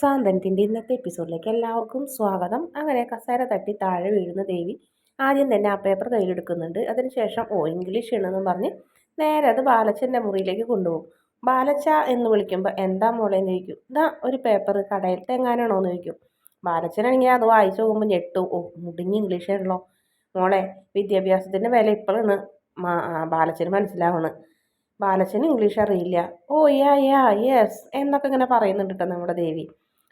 സാന്തനത്തിന്റെ ഇന്നത്തെ എപ്പിസോഡിലേക്ക് എല്ലാവർക്കും സ്വാഗതം. അങ്ങനെ കസേര തട്ടി താഴെ വീഴുന്ന ദേവി ആദ്യം തന്നെ ആ പേപ്പർ കയ്യിലെടുക്കുന്നുണ്ട്. അതിനുശേഷം ഓ ഇംഗ്ലീഷ് ഉണ്ടെന്നും പറഞ്ഞ് നേരെ അത് ബാലച്ചന്റെ മുറിയിലേക്ക് കൊണ്ടുപോകും. ബാലച്ച എന്ന് വിളിക്കുമ്പോൾ എന്താ മോളെ? എന്ന് ചോദിക്കും. ഇതാ ഒരു പേപ്പർ കടയിൽ തെങ്ങാനാണോ? എന്ന് ചോദിക്കും. ബാലച്ചനാണെങ്കിൽ അത് വായിച്ചു പോകുമ്പോൾ ഞെട്ടു. ഓ മുടിഞ്ഞ് ഇംഗ്ലീഷ് ആണല്ലോ. മോളെ വിദ്യാഭ്യാസത്തിന്റെ വില ഇപ്പോഴാണ് ബാലച്ചന് മനസ്സിലാവണം. ബാലച്ചന് ഇംഗ്ലീഷ് അറിയില്ല. ഓ യാ യാ യെസ് എന്നൊക്കെ ഇങ്ങനെ പറയുന്നുണ്ട് കേട്ടോ നമ്മുടെ ദേവി.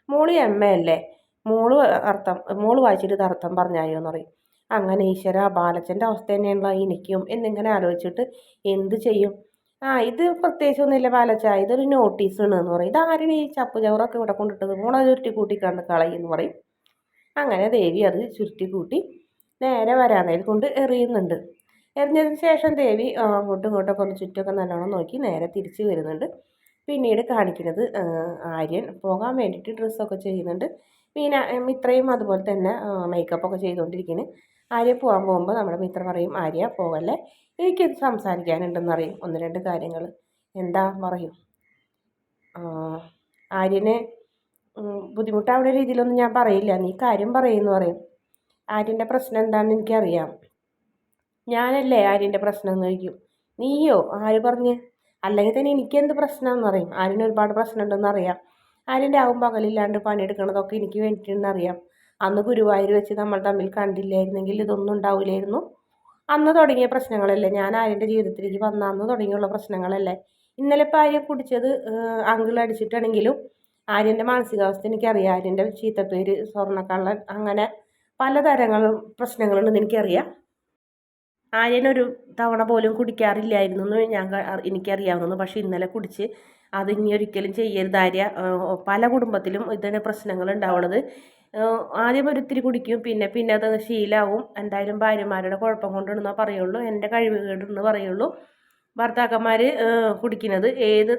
മോൾ എമ്മയല്ലേ മോൾ അർത്ഥം മോൾ വായിച്ചിട്ട് അർത്ഥം പറഞ്ഞായോ എന്ന് പറയും. അങ്ങനെ ഈശ്വര ബാലച്ചന്റെ അവസ്ഥ തന്നെയാണല്ലോ എനിക്കും എന്നിങ്ങനെ ആലോചിച്ചിട്ട് എന്ത് ചെയ്യും? ആ ഇത് പ്രത്യേകിച്ചൊന്നുമില്ല ബാലച്ച ഇതൊരു നോട്ടീസാണ് എന്ന് പറയും. ഇതാരും ഈ ചപ്പ് ചവറൊക്കെ ഇവിടെ കൊണ്ടിട്ടത്? മോളെ ചുരുട്ടി കൂട്ടി കണ്ട് എന്ന് പറയും. അങ്ങനെ ദേവി അത് ചുരുട്ടി കൂട്ടി നേരെ വരാനായി കൊണ്ട് എറിയുന്നുണ്ട്. എറിഞ്ഞതിന് ശേഷം ദേവി അങ്ങോട്ടും ഇങ്ങോട്ടൊക്കെ ഒന്ന് ചുറ്റൊക്കെ നല്ലോണം നോക്കി നേരെ തിരിച്ച് വരുന്നുണ്ട്. പിന്നീട് കാണിക്കുന്നത് ആര്യൻ പോകാൻ വേണ്ടിയിട്ട് ഡ്രസ്സൊക്കെ ചെയ്യുന്നുണ്ട്. മീന മിത്രയും അതുപോലെ തന്നെ മേക്കപ്പൊക്കെ ചെയ്തുകൊണ്ടിരിക്കുന്നു. ആര്യ പോകാൻ പോകുമ്പോൾ നമ്മുടെ മിത്ര പറയും ആര്യ പോകല്ലേ എനിക്ക് സംസാരിക്കാനുണ്ടെന്ന് അറിയും ഒന്ന് രണ്ട് കാര്യങ്ങൾ. എന്താ? പറയും. ആര്യന് ബുദ്ധിമുട്ടാവുന്ന രീതിയിലൊന്നും ഞാൻ പറയില്ല. നീ കാര്യം പറയുമെന്ന് പറയും. ആര്യന്റെ പ്രശ്നം എന്താണെന്ന് എനിക്കറിയാം. ഞാനല്ലേ ആര്യന്റെ പ്രശ്നം എന്ന് ചോദിക്കും. നീയോ? ആര് പറഞ്ഞ്? അല്ലെങ്കിൽ തന്നെ എനിക്കെന്ത് പ്രശ്നമാണെന്ന് അറിയും ആര്യന് ഒരുപാട് പ്രശ്നമുണ്ടെന്ന് അറിയാം. ആര്യന്റെ ആവും പകലില്ലാണ്ട് പണിയെടുക്കണതൊക്കെ എനിക്ക് വേണ്ടിയിട്ടുണ്ടെന്ന് അറിയാം. അന്ന് ഗുരുവായൂർ വെച്ച് നമ്മൾ തമ്മിൽ കണ്ടില്ലായിരുന്നെങ്കിൽ ഇതൊന്നും ഉണ്ടാവില്ലായിരുന്നു. അന്ന് തുടങ്ങിയ പ്രശ്നങ്ങളല്ലേ? ഞാൻ ആര്യന്റെ ജീവിതത്തിലേക്ക് വന്ന അന്ന് തുടങ്ങിയുള്ള പ്രശ്നങ്ങളല്ലേ? ഇന്നലെ ഇപ്പോൾ ആര്യൻ കുടിച്ചത് അങ്കിൾ അടിച്ചിട്ടാണെങ്കിലും ആര്യന്റെ മാനസികാവസ്ഥ എനിക്കറിയാം. ആര്യന്റെ ചീത്തപ്പേര് സ്വർണക്കള്ളൻ അങ്ങനെ പലതരങ്ങളും പ്രശ്നങ്ങളുണ്ടെന്ന് എനിക്കറിയാം. ആര്യനൊരു തവണ പോലും കുടിക്കാറില്ലായിരുന്നു എന്ന് ഞാൻ എനിക്കറിയാവുന്നു പക്ഷേ ഇന്നലെ കുടിച്ച് അത് ഇനി ഒരിക്കലും ചെയ്യരുത്. ആര്യ പല കുടുംബത്തിലും ഇതിന് പ്രശ്നങ്ങൾ ഉണ്ടാവുന്നത് ആദ്യം ഒരിത്തിരി കുടിക്കും. പിന്നെ പിന്നെ അത് ശീലാവും. എന്തായാലും ഭാര്യമാരുടെ കുഴപ്പം കൊണ്ടുണ്ടെന്നേ പറയുള്ളൂ. എന്റെ കഴിവ് കേടുന്നു പറയുള്ളൂ ഭർത്താക്കന്മാർ കുടിക്കുന്നത് ഏത്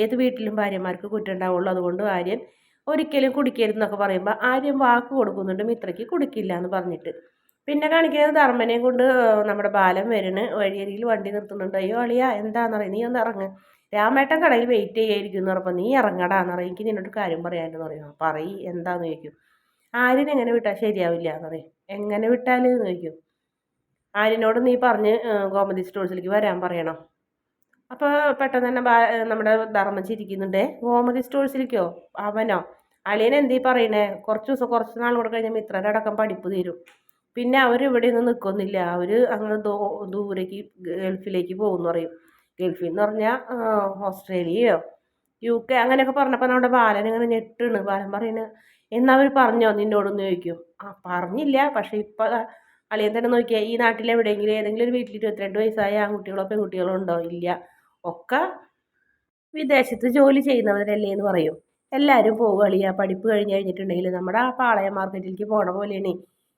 ഏത് വീട്ടിലും ഭാര്യമാർക്ക് കുറ്റം ഉണ്ടാവുള്ളൂ. അതുകൊണ്ട് ആര്യൻ ഒരിക്കലും കുടിക്കരുതെന്നൊക്കെ പറയുമ്പോൾ ആര്യം വാക്ക് കൊടുക്കുന്നുണ്ട്. മിത്രയ്ക്ക് കുടിക്കില്ല എന്ന് പറഞ്ഞിട്ട്. പിന്നെ കാണിക്കുന്നത് ധർമ്മനെ കൊണ്ട് നമ്മുടെ ബാലൻ വരുന്നു വഴിയരിയിൽ വണ്ടി നിർത്തുന്നുണ്ട്. അയ്യോ അളിയ എന്താണെന്നറിയാം നീ ഒന്ന് ഇറങ്ങ്. രാമേട്ടൻ കടയിൽ വെയിറ്റ് ചെയ്യായിരിക്കും എന്ന് പറഞ്ഞപ്പോൾ നീ ഇറങ്ങടാന്ന് പറയും. എനിക്ക് നിന്നോട് കാര്യം പറയാനെന്ന് പറയും. പറയ്. എന്താന്ന് ചോദിക്കും. ആര്യനെ എങ്ങനെ വിട്ടാൽ ശരിയാവില്ല എന്ന് പറയും. എങ്ങനെ വിട്ടാൽ എന്ന് ചോദിക്കും. ആര്യനോട് നീ പറഞ്ഞ് ഗോമതി സ്റ്റോഴ്സിലേക്ക് വരാൻ പറയണം? അപ്പോൾ പെട്ടെന്ന് തന്നെ നമ്മുടെ ധർമ്മം ചിരിക്കുന്നുണ്ട്. ഗോമതി സ്റ്റോഴ്സിലേക്കോ? അവനോ? അളിയൻ എന്തീ പറയണേ? കുറച്ച് ദിവസം കുറച്ച് നാൾ കൂടെ കഴിഞ്ഞാൽ മിത്രരടക്കം പഠിപ്പ് തീരും. പിന്നെ അവരിവിടെ ഒന്നും നിൽക്കുന്നില്ല അവർ അങ്ങനെ ദൂരേക്ക് ഗൾഫിലേക്ക് പോകുമെന്ന് പറയും. ഗൾഫിൽ എന്ന് പറഞ്ഞാൽ ഓസ്ട്രേലിയയോ യു കെ അങ്ങനെയൊക്കെ പറഞ്ഞപ്പോൾ നമ്മുടെ ബാലൻ ഇങ്ങനെ ഞെട്ടാണ്. ബാലൻ പറയുന്നത് എന്നാൽ അവർ പറഞ്ഞോ? നിന്നോടൊന്ന് ചോദിക്കും. ആ പറഞ്ഞില്ല. പക്ഷേ ഇപ്പം അളിയൻ തന്നെ നോക്കിയാൽ ഈ നാട്ടിൽ എവിടെയെങ്കിലും ഏതെങ്കിലും ഒരു വീട്ടിൽ ഇരുപത്തിരണ്ട് വയസ്സായ ആൺകുട്ടികളോ പെൺകുട്ടികളോ ഉണ്ടോ? ഇല്ല. ഒക്കെ വിദേശത്ത് ജോലി ചെയ്യുന്നവരല്ലേ? എന്ന് പറയും. എല്ലാവരും പോകുക അളിയ. പഠിപ്പ് കഴിഞ്ഞ് കഴിഞ്ഞിട്ടുണ്ടെങ്കിൽ നമ്മുടെ ആ പാളയ മാർക്കറ്റിലേക്ക് പോണ പോലെയാണ്.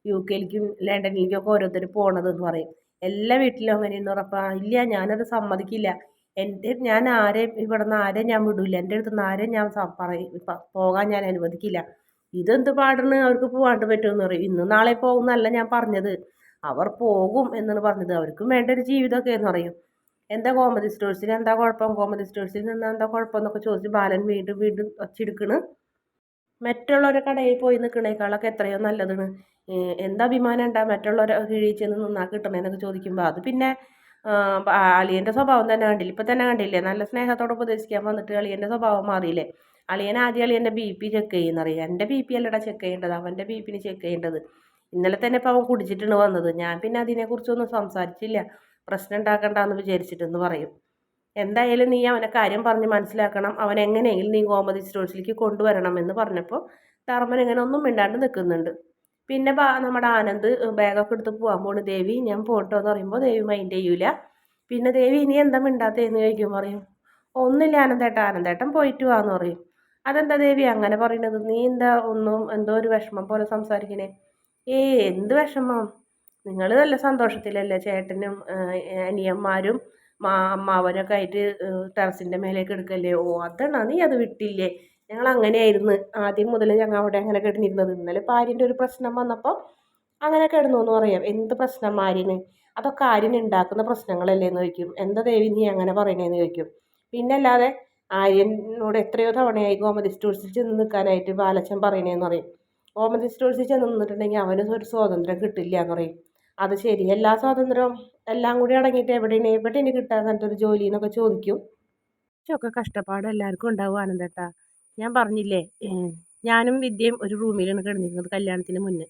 യു കെയിലേക്കും ലണ്ടനിലേക്കും ഒക്കെ ഓരോരുത്തർ പോണതെന്ന് പറയും. എല്ലാ വീട്ടിലും അങ്ങനെയെന്ന് ഉറപ്പാ ഇല്ല ഞാനത് സമ്മതിക്കില്ല. എന്റെ ഞാൻ ആരെയും ഇവിടെ നിന്ന് ആരെയും ഞാൻ വിടില്ല എന്റെ അടുത്ത് നിന്ന് ആരെയും ഞാൻ പറയും. പോകാൻ ഞാൻ അനുവദിക്കില്ല. ഇതെന്ത് പാടാണ് അവർക്ക് പോകാണ്ട് പറ്റുമെന്ന് പറയും. ഇന്ന് നാളെ പോകുന്നല്ല ഞാൻ പറഞ്ഞത്. അവർ പോകും എന്നാണ് പറഞ്ഞത്. അവർക്കും വേണ്ട ഒരു ജീവിതമൊക്കെ എന്ന് പറയും. എന്താ കോമഡി സ്റ്റോഴ്സിന് എന്താ കുഴപ്പം? കോമഡി സ്റ്റോഴ്സിൽ നിന്ന് എന്താ കുഴപ്പം എന്നൊക്കെ ചോദിച്ച് ബാലൻ വീണ്ടും വീണ്ടും വച്ചെടുക്കണ് മറ്റുള്ളവരുടെ കടയിൽ പോയി നിൽക്കണേക്കാളൊക്കെ എത്രയോ നല്ലതാണ്. എന്താ അഭിമാനം ഉണ്ടാ? മറ്റുള്ളവരെ കീഴിൽ ചെന്ന് നിന്നാൽ കിട്ടണേന്നൊക്കെ ചോദിക്കുമ്പോൾ അത് പിന്നെ അളിയന്റെ സ്വഭാവം തന്നെ കണ്ടില്ല. ഇപ്പം തന്നെ കണ്ടില്ലേ? നല്ല സ്നേഹത്തോടെ ഉപദേശിക്കാൻ വന്നിട്ട് അളിയന്റെ സ്വഭാവം മാറിയില്ലേ? അളിയൻ ആദ്യം അളിയന്റെ ബി പി ചെക്ക് ചെയ്യുന്നറിയാം. എന്റെ ബി പി അല്ലടാ ചെക്ക് ചെയ്യേണ്ടത്. അവന്റെ ബി പിന് ചെക്ക് ചെയ്യേണ്ടത്. ഇന്നലെ തന്നെ ഇപ്പോൾ അവൻ കുടിച്ചിട്ടാണ് വന്നത്. ഞാൻ പിന്നെ അതിനെക്കുറിച്ചൊന്നും സംസാരിച്ചില്ല. പ്രശ്നം ഉണ്ടാക്കണ്ടെന്ന് വിചാരിച്ചിട്ടെന്ന് പറയും. എന്തായാലും നീ അവനെ കാര്യം പറഞ്ഞ് മനസ്സിലാക്കണം. അവൻ എങ്ങനെയെങ്കിലും നീ ഗോമതി സ്റ്റോഴ്സിലേക്ക് കൊണ്ടുവരണം എന്ന് പറഞ്ഞപ്പോൾ ധർമ്മൻ ഇങ്ങനെ ഒന്നും മിണ്ടാണ്ട് നിൽക്കുന്നുണ്ട്. പിന്നെ നമ്മുടെ ആനന്ദ് ബാഗൊക്കെ എടുത്ത് പോകാൻ പോണ്. ദേവി ഞാൻ പോട്ടോ എന്ന് പറയുമ്പോൾ ദേവി മൈൻഡ് ചെയ്യൂല. പിന്നെ ദേവി ഇനി എന്താ മിണ്ടാത്തതെന്ന് ചോദിക്കും പറയും. ഒന്നില്ല ആനന്ദേട്ടൻ ആനന്ദേട്ടൻ പോയിട്ട് വാന്ന് പറയും. അതെന്താ ദേവി അങ്ങനെ പറയുന്നത് നീ എന്താ ഒന്നും എന്തോ ഒരു വിഷമം പോലെ സംസാരിക്കണേ? ഏ എന്ത് വിഷമം? നിങ്ങൾ നല്ല സന്തോഷത്തിലല്ലേ ചേട്ടനും അനിയന്മാരും മാ അമ്മാവനൊക്കെ ആയിട്ട് ടെറസിന്റെ മേലേക്ക് എടുക്കല്ലേ? ഓ അതാണ് നീ അത് വിട്ടില്ലേ? ഞങ്ങൾ അങ്ങനെയായിരുന്നു ആദ്യം മുതൽ ഞങ്ങൾ അവിടെ അങ്ങനെ കിടന്നിരുന്നത്. ഇന്നലെ ഭാര്യന്റെ ഒരു പ്രശ്നം വന്നപ്പോൾ അങ്ങനെ കിടന്നു എന്ന് പറയാം. എന്ത് പ്രശ്നം ആര്യന് അതൊക്കെ ആര്യന് ഉണ്ടാക്കുന്ന പ്രശ്നങ്ങളല്ലേ എന്ന് ചോദിക്കും. എന്താ ദേവി നീ അങ്ങനെ പറയണേന്ന് ചോദിക്കും. പിന്നെ അല്ലാതെ ആര്യനോട് എത്രയോ തവണയായി ഗോമതി സ്റ്റോഴ്സിൽ ചെന്ന് നിൽക്കാനായിട്ട് ബാലച്ചൻ പറയണേന്ന് പറയും. ഗോമതി സ്റ്റോഴ്സിൽ ചെന്ന് നിന്നിട്ടുണ്ടെങ്കിൽ അവന് ഒരു സ്വാതന്ത്ര്യം കിട്ടില്ല എന്ന് പറയും. അത് ശരി. എല്ലാ സ്വാതന്ത്ര്യവും എല്ലാം കൂടി അടങ്ങിയിട്ട് എവിടെയാണ്? എവിടെയാണ് കിട്ടാൻ ഒരു ജോലി എന്നൊക്കെ ചോദിക്കും. ഒക്കെ കഷ്ടപ്പാട് എല്ലാവർക്കും ഉണ്ടാവും ആനന്ദേട്ടാ. ഞാൻ പറഞ്ഞില്ലേ ഞാനും വിദ്യയും ഒരു റൂമിലാണ് കിടന്നിരുന്നത് കല്യാണത്തിന് മുന്നേ.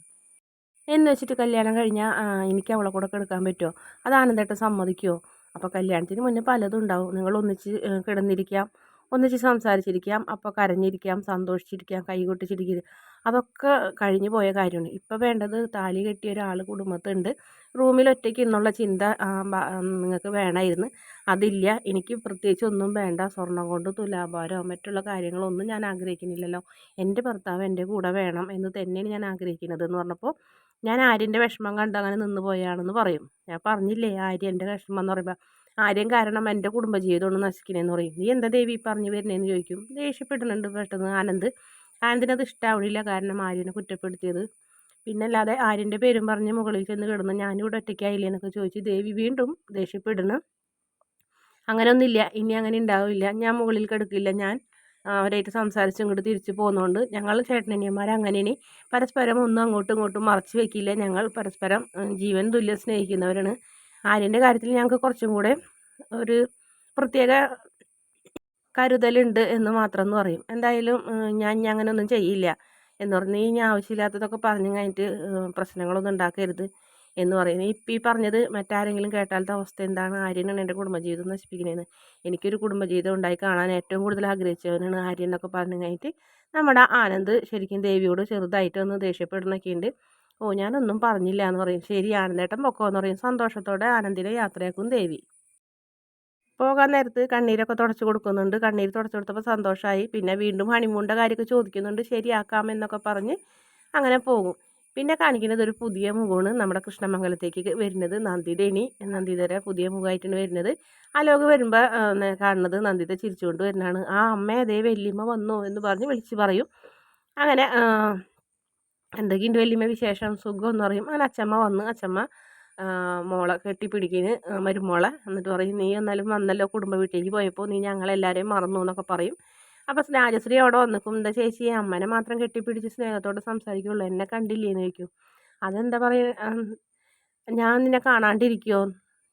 എന്ന് വെച്ചിട്ട് കല്യാണം കഴിഞ്ഞാൽ എനിക്ക് അവളെ കൂടെ കിടക്കാൻ പറ്റുമോ അത് ആനന്ദേട്ടൻ സമ്മതിക്കുമോ അപ്പോൾ കല്യാണത്തിന് മുന്നേ പലതും ഉണ്ടാവും. നിങ്ങൾ ഒന്നിച്ച് കിടന്നിരിക്കാം. ഒന്നിച്ച് സംസാരിച്ചിരിക്കാം അപ്പോൾ കരഞ്ഞിരിക്കാം സന്തോഷിച്ചിരിക്കാം കൈ കൊട്ടിച്ചിരിക്കുക അതൊക്കെ കഴിഞ്ഞു പോയ കാര്യമാണ്. ഇപ്പോൾ വേണ്ടത് താലി കെട്ടിയ ഒരാൾ കുടുംബത്തുണ്ട്. റൂമിൽ ഒറ്റയ്ക്ക് ഇന്നുള്ള ചിന്ത നിങ്ങൾക്ക് വേണമായിരുന്നു. അതില്ല. എനിക്ക് പ്രത്യേകിച്ച് ഒന്നും വേണ്ട. സ്വർണം കൊണ്ട് തുലാഭാരമോ മറ്റുള്ള കാര്യങ്ങളൊന്നും ഞാൻ ആഗ്രഹിക്കുന്നില്ലല്ലോ. എന്റെ ഭർത്താവ് എന്റെ കൂടെ വേണം എന്ന് തന്നെയാണ് ഞാൻ ആഗ്രഹിക്കുന്നത് എന്ന് പറഞ്ഞപ്പോൾ ഞാൻ ആര്യന്റെ വിഷമം കണ്ട് അങ്ങനെ നിന്ന് പോയാണെന്ന് പറയും. ഞാൻ പറഞ്ഞില്ലേ ആര്യന്റെ വിഷമം എന്ന് പറയുമ്പോൾ ആര്യം കാരണം എന്റെ കുടുംബജീവിതമാണ് നശിക്കണേന്ന് പറയും. നീ എന്താ ദേവി പറഞ്ഞു വരുന്നതെന്ന് ചോദിക്കും. ദേഷ്യപ്പെടുന്നുണ്ട് പെട്ടെന്ന് ആനന്ദ്. ആനന്ദിനത് ഇഷ്ടാവണില്ല. കാരണം ആര്യനെ കുറ്റപ്പെടുത്തിയത്. പിന്നെ അല്ലാതെ ആര്യന്റെ പേരും പറഞ്ഞ് മുകളിൽ ചെന്ന് കിടന്ന് ഞാനിവിടെ ഒറ്റയ്ക്കായില്ലേ എന്നൊക്കെ ചോദിച്ച് ദേവി വീണ്ടും ദേഷ്യപ്പെടുന്നു. അങ്ങനെയൊന്നുമില്ല. ഇനി അങ്ങനെ ഉണ്ടാവില്ല. ഞാൻ മുകളിൽ കിടക്കില്ല. ഞാൻ അവരായിട്ട് സംസാരിച്ചും ഇങ്ങോട്ട് തിരിച്ചു പോകുന്നതുകൊണ്ട് ഞങ്ങൾ ചേട്ടനിയന്മാർ അങ്ങനെ പരസ്പരം ഒന്നും അങ്ങോട്ടും ഇങ്ങോട്ടും മറച്ചു വെക്കില്ല. ഞങ്ങൾ പരസ്പരം ജീവൻ തുല്യം സ്നേഹിക്കുന്നവരാണ്. ആര്യന്റെ കാര്യത്തിൽ ഞങ്ങൾക്ക് കുറച്ചും കൂടെ ഒരു പ്രത്യേക കരുതലുണ്ട് എന്ന് മാത്രം എന്ന് പറയും. എന്തായാലും ഞാൻ ഇനി അങ്ങനെയൊന്നും ചെയ്യില്ല എന്ന് പറഞ്ഞ് ഇനി ആവശ്യമില്ലാത്തതൊക്കെ പറഞ്ഞു കഴിഞ്ഞിട്ട് പ്രശ്നങ്ങളൊന്നും ഉണ്ടാക്കരുത് എന്ന് പറയുന്നത് ഇപ്പം ഈ പറഞ്ഞത് മറ്റാരെങ്കിലും കേട്ടാലത്തെ അവസ്ഥ എന്താണ്? ആര്യനാണ് എന്റെ കുടുംബജീവിതം നശിപ്പിക്കുന്നതെന്ന്. എനിക്കൊരു കുടുംബജീവിതം ഉണ്ടായി കാണാൻ ഏറ്റവും കൂടുതൽ ആഗ്രഹിച്ചവനാണ് ആര്യൻ എന്നൊക്കെ പറഞ്ഞു കഴിഞ്ഞിട്ട് നമ്മുടെ ആനന്ദ് ശരിക്കും ദേവിയോട് ചെറുതായിട്ടൊന്ന് ദേഷ്യപ്പെടുന്നൊക്കെ ഉണ്ട് ഓ ഞാനൊന്നും പറഞ്ഞില്ല എന്ന് പറയും. ശരി ആനന്ദേട്ടൻ പൊക്കോ എന്ന് പറയും. സന്തോഷത്തോടെ ആനന്ദിനെ യാത്രയാക്കും ദേവി. പോകാൻ നേരത്ത് കണ്ണീരൊക്കെ തുടച്ചു കൊടുക്കുന്നുണ്ട്. കണ്ണീര് തുടച്ചു കൊടുത്തപ്പോൾ സന്തോഷമായി പിന്നെ വീണ്ടും ഹണിമൂണിന്റെ കാര്യമൊക്കെ ചോദിക്കുന്നുണ്ട്. ശരിയാക്കാമെന്നൊക്കെ പറഞ്ഞ് അങ്ങനെ പോകും. പിന്നെ കാണിക്കുന്നത് ഒരു പുതിയ മുഖമാണ് നമ്മുടെ കൃഷ്ണമംഗലത്തേക്ക് വരുന്നത്. നന്ദിതേണി നന്ദിതര പുതിയ മുഖമായിട്ടാണ് വരുന്നത്. അലോക് വരുമ്പോൾ കാണുന്നത് നന്ദിത ചിരിച്ചുകൊണ്ട് വരുന്നതാണ്. ആ അമ്മ അതേ വെല്ലിമ്മ വന്നു എന്ന് പറഞ്ഞ് വിളിച്ച് പറയും. അങ്ങനെ എന്തൊക്കെയുണ്ട് വലിയ വിശേഷം? സുഖം എന്ന് പറയും. അങ്ങനെ അച്ചമ്മ വന്ന് അച്ചമ്മ മോളെ കെട്ടിപ്പിടിക്കിന്. മരുമോളെ. എന്നിട്ട് പറയും നീ എന്നാലും വന്നല്ലോ കുടുംബ വീട്ടിലേക്ക് പോയപ്പോൾ നീ ഞങ്ങളെല്ലാവരെയും മറന്നു എന്നൊക്കെ പറയും. അപ്പോൾ രാജശ്രീ അവിടെ വന്നിക്കും. എന്താ ചേച്ചി അമ്മനെ മാത്രം കെട്ടിപ്പിടിച്ച് സ്നേഹത്തോടെ സംസാരിക്കുള്ളൂ. എന്നെ കണ്ടില്ലേന്ന് ചോദിക്കും. അതെന്താ പറയുക ഞാൻ നിന്നെ കാണാണ്ടിരിക്കുമോ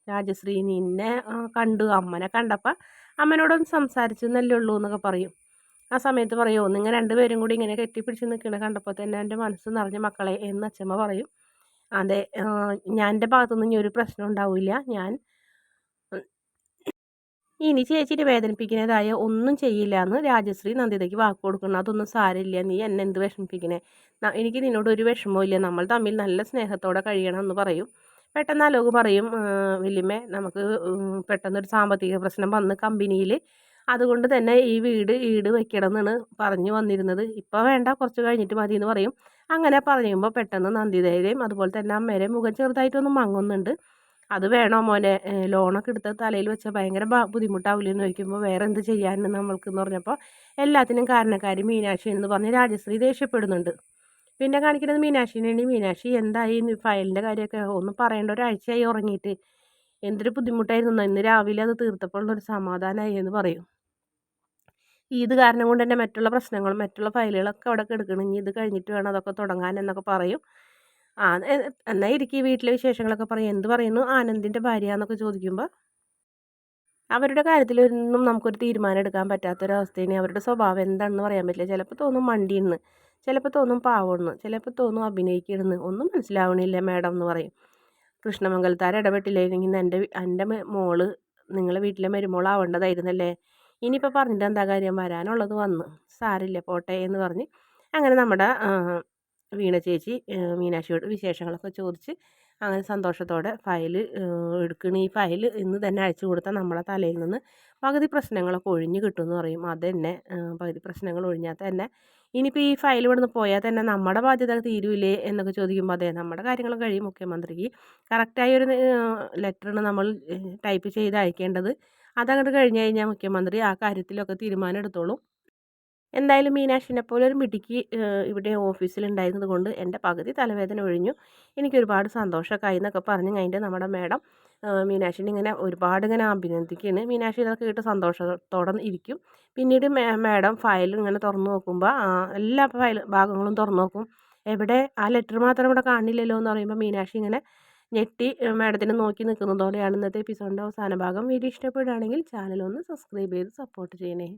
രാജശ്രീ നിന്നെ കണ്ടു. അമ്മനെ കണ്ടപ്പോൾ അമ്മനോടൊന്ന് സംസാരിച്ചു എന്നല്ലേ ഉള്ളൂ എന്നൊക്കെ പറയും. ആ സമയത്ത് പറയുമോ നിങ്ങൾ രണ്ടുപേരും കൂടി ഇങ്ങനെ കെട്ടിപ്പിടിച്ച് നിൽക്കണ കണ്ടപ്പോൾ തന്നെ എന്റെ മനസ്സ് നിറഞ്ഞ മക്കളെ എന്ന് അച്ഛമ്മ പറയും. അതെ ഞാൻ എന്റെ ഭാഗത്തുനിന്ന് ഇനി ഒരു പ്രശ്നം ഉണ്ടാവില്ല. ഞാൻ ഇനി ചേച്ചിയുടെ വേദനിപ്പിക്കുന്നതായ ഒന്നും ചെയ്യില്ല എന്ന് രാജശ്രീ നന്ദിതയ്ക്ക് വാക്ക് കൊടുക്കണം അതൊന്നും സാരമില്ല നീ എന്നെ എന്ത് വിഷമിപ്പിക്കണേ? എനിക്ക് നിന്നോട് ഒരു വിഷമവും ഇല്ല. നമ്മൾ തമ്മിൽ നല്ല സ്നേഹത്തോടെ കഴിയണം എന്ന് പറയും. പെട്ടെന്ന് അലോക് പറയും വല്യമ്മേ നമുക്ക് പെട്ടെന്നൊരു സാമ്പത്തിക പ്രശ്നം വന്ന് കമ്പനിയിൽ അതുകൊണ്ട് തന്നെ ഈ വീട് ഈട് വെക്കണം എന്നാണ് പറഞ്ഞു വന്നിരുന്നത്. ഇപ്പോൾ വേണ്ട കുറച്ച് കഴിഞ്ഞിട്ട് മതി എന്ന് പറയും. അങ്ങനെ പറയുമ്പോൾ പെട്ടെന്ന് നന്ദിതയുടെയും അതുപോലെ തന്നെ അമ്മേരെയും മുഖം ചെറുതായിട്ടൊന്നും മങ്ങുന്നുണ്ട്. അത് വേണോ മോനെ? ലോണൊക്കെ എടുത്ത് തലയിൽ വെച്ചാൽ ഭയങ്കര ബുദ്ധിമുട്ടാവില്ല എന്ന് ചോദിക്കുമ്പോൾ വേറെ എന്ത് ചെയ്യാൻ നമ്മൾക്ക് എന്ന് പറഞ്ഞപ്പോൾ എല്ലാത്തിനും കാരണക്കാരി മീനാക്ഷി എന്ന് പറഞ്ഞ് രാജശ്രീ ദേഷ്യപ്പെടുന്നുണ്ട്. പിന്നെ കാണിക്കുന്നത് മീനാക്ഷിനാണ് മീനാക്ഷി എന്തായി? ഫയലിന്റെ കാര്യമൊക്കെ ഒന്നും പറയേണ്ട ഒരാഴ്ചയായി ഉറങ്ങിയിട്ട്. എന്തൊരു ബുദ്ധിമുട്ടായിരുന്നു. ഇന്ന് രാവിലെ അത് തീർത്തപ്പോൾ ഉള്ളൊരു സമാധാനമായി എന്ന് പറയും. ഇത് കാരണം കൊണ്ട് തന്നെ മറ്റുള്ള പ്രശ്നങ്ങളും മറ്റുള്ള ഫയലുകളൊക്കെ അവിടെ കിടക്കണം. ഇനി ഇത് കഴിഞ്ഞിട്ട് വേണം അതൊക്കെ തുടങ്ങാൻ എന്നൊക്കെ പറയും. ആ എന്നാൽ ഇരിക്കും വീട്ടിലെ വിശേഷങ്ങളൊക്കെ പറയും. എന്ത് പറയുന്നു? ആനന്ദിന്റെ ഭാര്യ എന്നൊക്കെ ചോദിക്കുമ്പോൾ അവരുടെ കാര്യത്തിലൊന്നും നമുക്കൊരു തീരുമാനം എടുക്കാൻ പറ്റാത്തൊരവസ്ഥയാണ്. അവരുടെ സ്വഭാവം എന്താണെന്ന് പറയാൻ പറ്റില്ല. ചിലപ്പോൾ തോന്നും മണ്ടിയെന്ന് ചിലപ്പോൾ തോന്നും പാവമെന്ന് ചിലപ്പോൾ തോന്നും അഭിനയിക്കണമെന്ന് ഒന്നും മനസ്സിലാവണില്ല മാഡം എന്ന് പറയും. കൃഷ്ണമംഗലത്താർ ഇടപെട്ടില്ലായിരുന്നെങ്കിൽ എന്റെ എന്റെ മോൾ നിങ്ങളെ വീട്ടിലെ മരുമോളാവേണ്ടതായിരുന്നല്ലേ? ഇനിയിപ്പോൾ പറഞ്ഞിട്ട് എന്താ കാര്യം? വരാനുള്ളത് വന്ന്. സാരില്ല പോട്ടെ എന്ന് പറഞ്ഞ് അങ്ങനെ നമ്മുടെ വീണ ചേച്ചി മീനാക്ഷിയോട് വിശേഷങ്ങളൊക്കെ ചോദിച്ച് അങ്ങനെ സന്തോഷത്തോടെ ഫയൽ എടുക്കണ. ഈ ഫയൽ ഇന്ന് തന്നെ അയച്ചു കൊടുത്താൽ നമ്മളെ തലയിൽ നിന്ന് പകുതി പ്രശ്നങ്ങളൊക്കെ ഒഴിഞ്ഞ് കിട്ടുമെന്ന് പറയും. അത് തന്നെ പകുതി പ്രശ്നങ്ങൾ ഒഴിഞ്ഞാൽ തന്നെ. ഇനിയിപ്പോൾ ഈ ഫയൽ ഇവിടുന്ന് പോയാൽ തന്നെ നമ്മുടെ ബാധ്യത തീരുവില്ലേ എന്നൊക്കെ ചോദിക്കുമ്പോൾ അതെ നമ്മുടെ കാര്യങ്ങൾ കഴിയും മുഖ്യമന്ത്രിക്ക്. കറക്റ്റായ ഒരു ലെറ്ററാണ് നമ്മൾ ടൈപ്പ് ചെയ്ത് അയക്കേണ്ടത് അതങ്ങോട്ട് കഴിഞ്ഞ് കഴിഞ്ഞാൽ മുഖ്യമന്ത്രി ആ കാര്യത്തിലൊക്കെ തീരുമാനം എടുത്തോളും. എന്തായാലും മീനാക്ഷിനെ പോലെ ഒരു മിടുക്കി ഇവിടെ ഓഫീസിലുണ്ടായിരുന്നത് കൊണ്ട് എന്റെ പകുതി തലവേദന ഒഴിഞ്ഞു. എനിക്കൊരുപാട് സന്തോഷമൊക്കെ ആയി എന്നൊക്കെ പറഞ്ഞു കഴിഞ്ഞിട്ട് നമ്മുടെ മേഡം മീനാക്ഷിനെ ഇങ്ങനെ ഒരുപാട് ഇങ്ങനെ അഭിനന്ദിക്കുകയാണ് മീനാക്ഷി ഇതൊക്കെ കേട്ട് സന്തോഷത്തോടെ ഇരിക്കും. പിന്നീട് മാഡം ഫയൽ ഇങ്ങനെ തുറന്നു നോക്കുമ്പോൾ എല്ലാ ഫയൽ ഭാഗങ്ങളും തുറന്നു നോക്കും. എവിടെ? ആ ലെറ്റർ മാത്രം ഇവിടെ കാണില്ലല്ലോ എന്ന് പറയുമ്പോൾ മീനാക്ഷി ഇങ്ങനെ ഞെട്ടി മാഡത്തിനെ നോക്കി നിൽക്കുന്നതോടെയാണ് ഇന്നത്തെ എപ്പിസോഡിന്റെ അവസാന ഭാഗം. വീഡിയോ ഇഷ്ടപ്പെടുകയാണെങ്കിൽ ചാനൽ ഒന്ന് സബ്സ്ക്രൈബ് ചെയ്ത് സപ്പോർട്ട് ചെയ്യണേ.